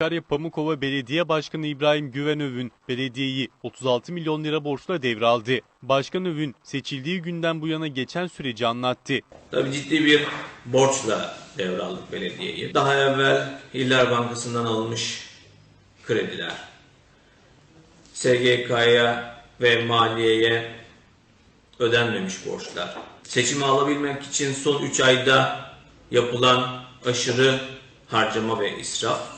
Sakarya Pamukova Belediye Başkanı İbrahim Güvenöv'ün belediyeyi 36 milyon lira borçla devraldı. Başkan Övün seçildiği günden bu yana geçen süreci anlattı. Tabii ciddi bir borçla devraldık belediyeyi. Daha evvel İller Bankası'ndan alınmış krediler, SGK'ya ve maliyeye ödenmemiş borçlar. Seçimi alabilmek için son 3 ayda yapılan aşırı harcama ve israf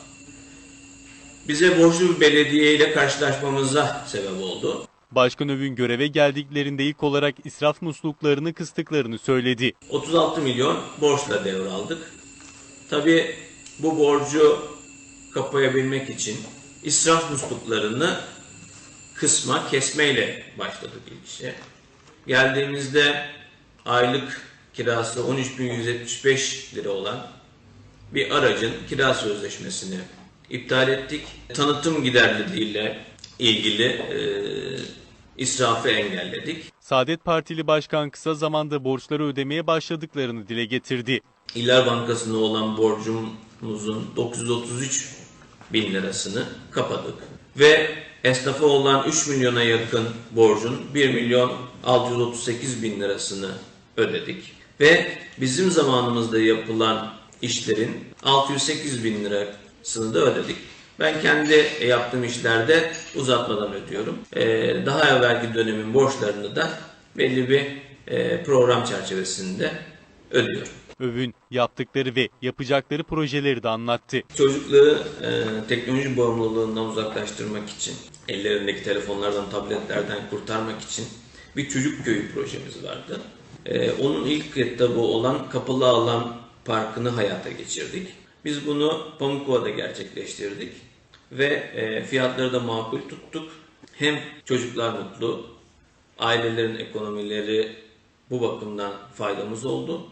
bize borçlu bir belediye ile karşılaşmamıza sebep oldu. Başkan Övün göreve geldiklerinde ilk olarak israf musluklarını kıstıklarını söyledi. 36 milyon borçla devraldık. Tabii bu borcu kapayabilmek için israf musluklarını kısma, kesmeyle başladık ilk işe. Geldiğimizde aylık kirası 13.175 lira olan bir aracın kira sözleşmesini iptal ettik. Tanıtım giderleriyle ilgili e, israfı engelledik. Saadet Partili Başkan kısa zamanda borçları ödemeye başladıklarını dile getirdi. İller Bankası'na olan borcumuzun 933 bin lirasını kapadık. Ve esnafa olan 3 milyona yakın borcun 1 milyon 638 bin lirasını ödedik. Ve bizim zamanımızda yapılan işlerin 608 bin lirasını da ödedik. Ben kendi yaptığım işlerde uzatmadan ödüyorum. Ee, daha evvelki dönemin borçlarını da belli bir e, program çerçevesinde ödüyorum. Övün yaptıkları ve yapacakları projeleri de anlattı. Çocukları e, teknoloji bağımlılığından uzaklaştırmak için, ellerindeki telefonlardan, tabletlerden kurtarmak için bir çocuk köyü projemiz vardı. E, onun ilk etabı olan Kapalı Alan Parkı'nı hayata geçirdik. Biz bunu Pamukova'da gerçekleştirdik ve e, fiyatları da makul tuttuk. Hem çocuklar mutlu, ailelerin ekonomileri bu bakımdan faydamız oldu.